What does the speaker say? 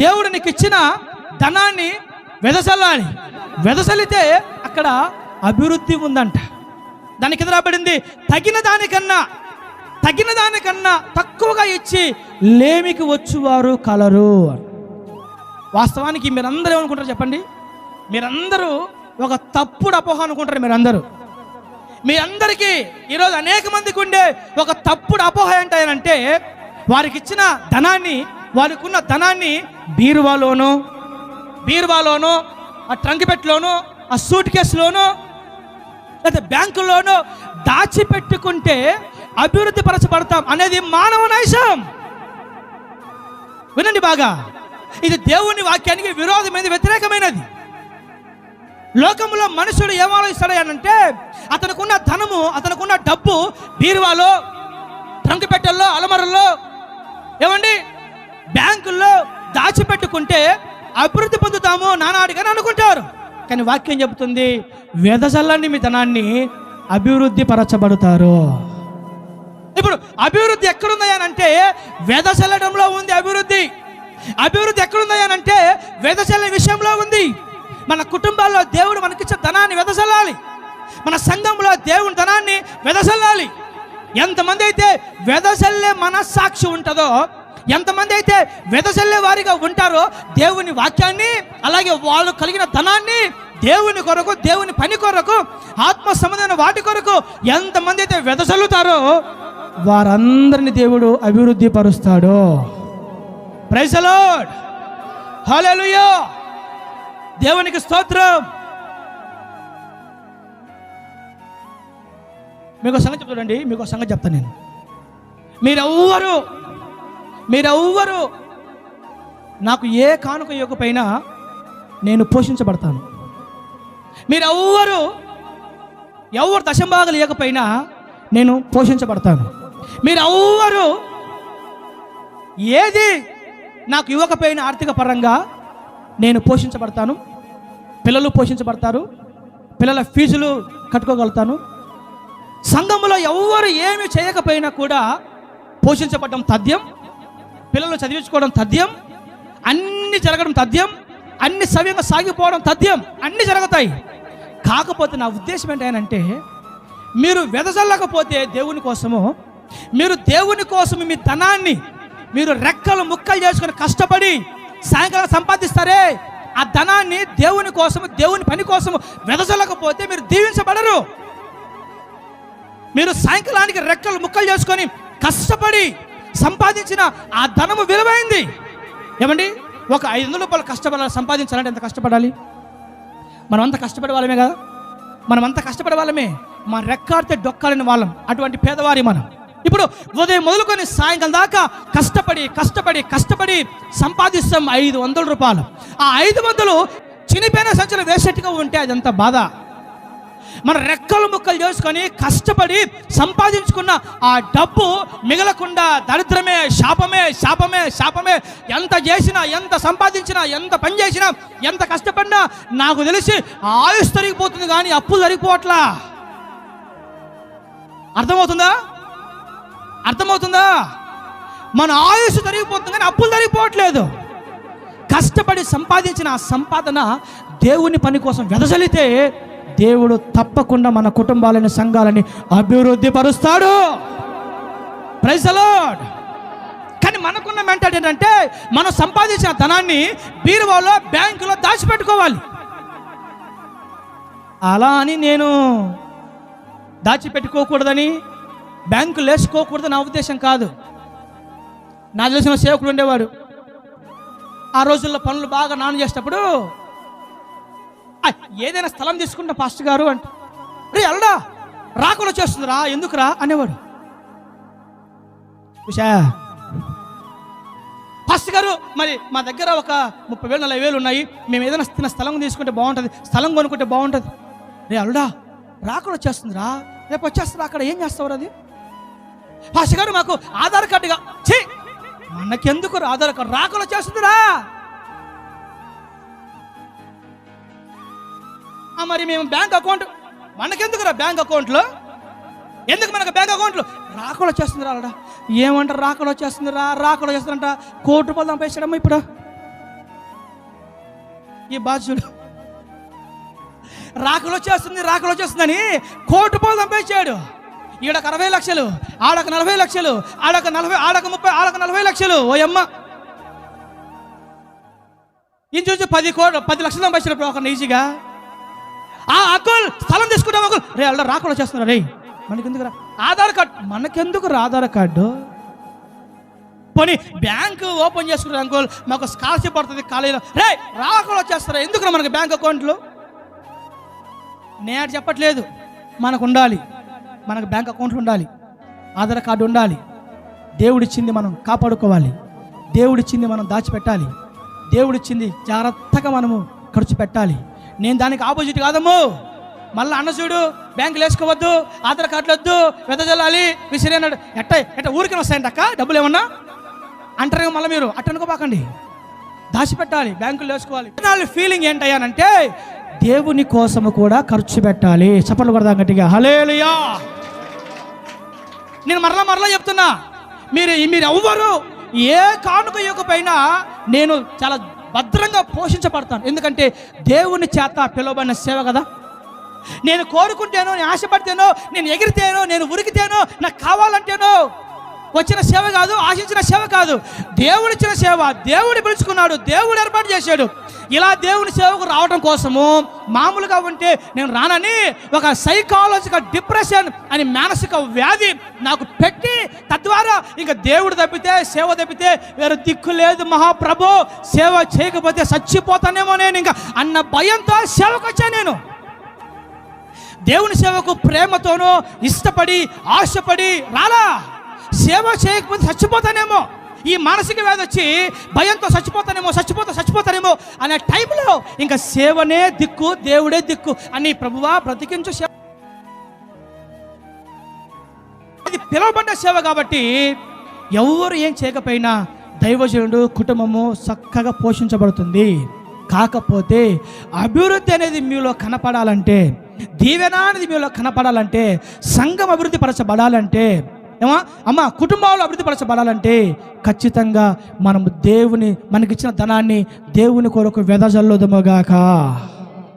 దేవుడు నీకు ఇచ్చిన ధనాన్ని వెదసల్లాలి వెదసలితే అక్కడ అభివృద్ధి ఉందంట. దాని కింద రాబడింది? తగిన దానికన్నా తగిన దానికన్నా తక్కువగా ఇచ్చి లేమికి వచ్చువారు కలరు వాస్తవానికి మీరందరూ ఏమనుకుంటారు చెప్పండి? మీరందరూ ఒక తప్పుడు అపోహ అనుకుంటారు మీరందరూ. మీ అందరికీ ఈరోజు అనేక మందికి ఉండే ఒక తప్పుడు అపోహ ఏంటంటే వారికి ఇచ్చిన ధనాన్ని వాళ్ళకున్న ధనాన్ని బీరువాలోనో బీరువాలోనో ఆ ట్రంక్ పెట్టిలోనో ఆ సూట్ కేసులోనో లేదా బ్యాంకుల్లోనో దాచిపెట్టుకుంటే అభివృద్ధి పరచబడతాం అనేది మానవ నైజం. వినండి బాగా. ఇది దేవుని వాక్యానికి విరోధమైనది వ్యతిరేకమైనది. లోకంలో మనుషుడు ఏం ఆలోచిస్తాడంటే అతనుకున్న ధనము అతనుకున్న డబ్బు బీరువాలో ట్రంక్ పెట్టెల్లో అలమరల్లో ఏమండి? బ్యాంకుల్లో దాచిపెట్టుకుంటే అభివృద్ధి పొందుతాము నానాడిగా అనుకుంటారు. కానీ వాక్యం చెబుతుంది వెదజల్లని మీ ధనాన్ని అభివృద్ధి పరచబడతారు. ఇప్పుడు అభివృద్ధి ఎక్కడుంది వేద చల్లడంలో వెదజల్లడంలో ఉంది అభివృద్ధి. అభివృద్ధి ఎక్కడుంది అని అంటే వెదజల్లే విషయంలో ఉంది. మన కుటుంబాల్లో దేవుడు మనకిచ్చే ధనాన్ని వెదజల్లాలి మన సంఘంలో దేవుని ధనాన్ని వెదజల్లాలి ఎంతమంది అయితే వెదజల్లే మనస్సాక్షి ఉంటుందో ఎంతమంది అయితే వెదజల్లే వారిగా ఉంటారో దేవుని వాక్యాన్ని అలాగే వాళ్ళు కలిగిన ధనాన్ని దేవుని కొరకు దేవుని పని కొరకు ఆత్మ సంబంధమైన వాటి కొరకు ఎంతమంది అయితే వెదజల్లుతారో వారందరిని దేవుడు అభివృద్ధి పరుస్తాడు. ప్రైజలాడ్ హల్లెలూయా దేవునికి స్తోత్రం. మీకు సంగతి చెప్తాడండి మీకు సంగతి చెప్తాను నేను. మీరెవ్వరు మీరెవ్వరు నాకు ఏ కానుక ఇవ్వకపోయినా నేను పోషించబడతాను. మీరెవ్వరు ఎవరు దశంభాగాలు ఇవ్వకపోయినా నేను పోషించబడతాను. మీరెవ్వరు ఏది నాకు ఇవ్వకపోయిన ఆర్థిక పరంగా నేను పోషించబడతాను. పిల్లలు పోషించబడతారు. పిల్లల ఫీజులు కట్టుకోగలుగుతాను. సంఘంలో ఎవరు ఏమి చేయకపోయినా కూడా పోషించబడడం తథ్యం. పిల్లలు చదివించుకోవడం తథ్యం అన్ని జరగడం తథ్యం అన్ని సవ్యంగా సాగిపోవడం తథ్యం అన్ని జరుగుతాయి. కాకపోతే నా ఉద్దేశం ఏంటంటే మీరు వెదజల్లకపోతే దేవుని కోసము మీరు దేవుని కోసం మీ ధనాన్ని మీరు రెక్కలు ముక్కలు చేసుకొని కష్టపడి సాయంకాలం సంపాదిస్తారే. ఆ ధనాన్ని దేవుని కోసము దేవుని పని కోసము వెదజల్లకపోతే మీరు దీవించబడరు. మీరు సాయంకాలానికి రెక్కలు ముక్కలు చేసుకొని కష్టపడి సంపాదించిన ఆ ధనము విలువైంది. ఏమండి? ఒక ఐదు వందల రూపాయలు కష్టపడాలి సంపాదించాలంటే ఎంత కష్టపడాలి? మనం అంత కష్టపడే వాళ్ళమే కదా? మనం అంత కష్టపడే వాళ్ళమే. మా రెక్కాడితే డొక్కాలని వాళ్ళం. అటువంటి పేదవారి మనం. ఇప్పుడు ఉదయం మొదలుకొని సాయంకాలం దాకా కష్టపడి కష్టపడి కష్టపడి సంపాదిస్తాం ఐదు వందల రూపాయలు. ఆ ఐదు వందలు చినిపోయిన సంచులు వేసేట్టుగా ఉంటే అదంతా బాధ. మన రెక్కలు ముక్కలు చేసుకొని కష్టపడి సంపాదించుకున్న ఆ డబ్బు మిగలకుండా దరిద్రమే శాపమే శాపమే శాపమే. ఎంత చేసినా ఎంత సంపాదించినా ఎంత పని చేసినా ఎంత కష్టపడినా నాకు తెలిసి ఆయుష్ తరిగిపోతుంది కానీ అప్పులు తరిగిపోవట్లా. అర్థమవుతుందా? అర్థమవుతుందా? మన ఆయుష్ తరిగిపోతుంది కానీ అప్పులు తరిగిపోవట్లేదు. కష్టపడి సంపాదించిన ఆ సంపాదన దేవుని పని కోసం వెదజలితే దేవుడు తప్పకుండా మన కుటుంబాలని సంఘాలని అభివృద్ధి పరుస్తాడు ప్రైజ్ కానీ మనకున్న మెంటాలిటీ ఏంటంటే మనం సంపాదించిన ధనాన్ని బీరువాలో బ్యాంకులో దాచిపెట్టుకోవాలి. అలా అని నేను దాచిపెట్టుకోకూడదని బ్యాంకులు వేసుకోకూడదు నా ఉద్దేశం కాదు. నా తెలిసిన సేవకుడు ఉండేవాడు ఆ రోజుల్లో పనులు బాగా నాన్న చేసేటప్పుడు ఏదైనా స్థలం తీసుకుంటా పాస్ట్ గారు అంట. రే అల్డా రాకుండా చేస్తుందిరా ఎందుకురా అనేవాడు. ఉషా. పాస్ట్ గారు మరి మా దగ్గర ఒక ముప్పై వేలు నలభై వేలు ఉన్నాయి. మేము ఏదైనా తిన్న స్థలం తీసుకుంటే బాగుంటుంది స్థలం కొనుక్కుంటే బాగుంటుంది. రే అల్డా రాకుండా చేస్తుందిరా. రేపు వచ్చేస్తారా అక్కడ ఏం చేస్తావు అది? పాస్ట్ గారు మాకు ఆధార్ కార్డుగా చే మనకెందుకు ఆధార్ కార్డు? రాకుండా చేస్తుందిరా. మరి మేము బ్యాంక్ అకౌంట్ మనకెందుకురా బ్యాంక్ అకౌంట్లో? ఎందుకు మనకు బ్యాంక్ అకౌంట్లో? రాకుండా వచ్చేస్తుంది రాడా ఏమంటారు రాకుండా వచ్చేస్తుంది రా రాకుండా వచ్చేస్తుందంట. కోటి రూపాయలు సంపాదించడమ్మా ఇప్పుడు. ఈ బాధ్యుడు. రాకలు వచ్చేస్తుంది రాకలు వచ్చేస్తుందని కోటి రూపాయలు సంపాదించాడు. ఈడొక అరవై లక్షలు ఆడొక నలభై లక్షలు ఆడొక నలభై ఆడొక ముప్పై ఆడొక నలభై లక్షలు. ఓ అమ్మ ఇంచు పది కోట్లు పది లక్షలు సంపాదించాడు ఒక ఈజీగా. ఆ అక్కుల్ స్థలం తీసుకుంటాం అక్కుల్ రే అలా రాకుండా చేస్తున్నారు రే. మనకెందుకు రా ఆధార్ కార్డు. మనకెందుకు రా ఆధార్ కార్డు? పోనీ బ్యాంక్ ఓపెన్ చేసుకుంటారు అంకుల్. మాకు స్కాలర్షిప్ పడుతుంది కాలేజీలో. రే రాకుండా చేస్తారా? ఎందుకు మనకి బ్యాంక్ అకౌంట్లు? నేను చెప్పట్లేదు. మనకు ఉండాలి. మనకు బ్యాంక్ అకౌంట్లు ఉండాలి. ఆధార్ కార్డు ఉండాలి. దేవుడిచ్చింది మనం కాపాడుకోవాలి. దేవుడిచ్చింది మనం దాచిపెట్టాలి. దేవుడిచ్చింది జాగ్రత్తగా మనము ఖర్చు పెట్టాలి. నేను దానికి ఆపోజిట్ కాదమ్ము. మళ్ళీ అన్న చూడు బ్యాంకులు వేసుకోవద్దు ఆధార్ కార్డులు వద్దు వెదజల్లాలి విసిరి అన్నాడు. ఎట్ట ఎట్ట ఊరికి వస్తాయంట అక్క? డబ్బులు ఏమన్నా? అంటారు మళ్ళీ మీరు అట్టనుకోపాకండి దాచిపెట్టాలి బ్యాంకులు వేసుకోవాలి. నాలుగు ఫీలింగ్ ఏంటయ్యానంటే దేవుని కోసము కూడా ఖర్చు పెట్టాలి. చప్పట్లు కొడదాం గట్టిగా. హలేలుయా నేను మరలా మరలా చెప్తున్నా మీరు మీరు ఎవ్వరు ఏ కానుక ఇవ్వకపోయినా నేను చాలా భద్రంగా పోషించబడతాను. ఎందుకంటే దేవుని చేత పిలువబడిన సేవ కదా. నేను కోరుకుంటేనో నేను ఆశపడితేనో నేను ఎగిరితేనో నేను ఉరికితేనో నాకు కావాలంటేనో వచ్చిన సేవ కాదు ఆశించిన సేవ కాదు. దేవుడిచ్చిన సేవ దేవుడు పిలుచుకున్నాడు దేవుడు ఏర్పాటు చేశాడు. ఇలా దేవుని సేవకు రావడం కోసము మామూలుగా ఉంటే నేను రానని ఒక సైకాలజికల్ డిప్రెషన్ అని మానసిక వ్యాధి నాకు పెట్టి తద్వారా ఇంకా దేవుడు తప్పితే సేవ తప్పితే వేరే దిక్కు లేదు మహాప్రభు. సేవ చేయకపోతే చచ్చిపోతానేమో నేను ఇంకా అన్న భయంతో సేవకు వచ్చాను నేను. దేవుని సేవకు ప్రేమతోనూ ఇష్టపడి ఆశపడి రాలా. సేవ చేయకపోతే చచ్చిపోతానేమో. ఈ మానసిక వ్యాధి వచ్చి భయంతో చచ్చిపోతానేమో చచ్చిపోతా చచ్చిపోతానేమో అనే టైంలో ఇంకా సేవనే దిక్కు దేవుడే దిక్కు అని ప్రభువా బ్రతికించు సేవ. ఇది పిలువబడ్డ సేవ కాబట్టి ఎవరు ఏం చేయకపోయినా దైవజనుడు కుటుంబము చక్కగా పోషించబడుతుంది. కాకపోతే అభివృద్ధి అనేది మీలో కనపడాలంటే దీవెన అనేది మీలో కనపడాలంటే సంఘం అభివృద్ధి పరచబడాలంటే ఏమా? అమ్మ కుటుంబాలు అభివృద్ధి పరచబడాలంటే ఖచ్చితంగా మనము దేవుని మనకిచ్చిన ధనాన్ని దేవుని కొరకు వెదజల్లుదముగాక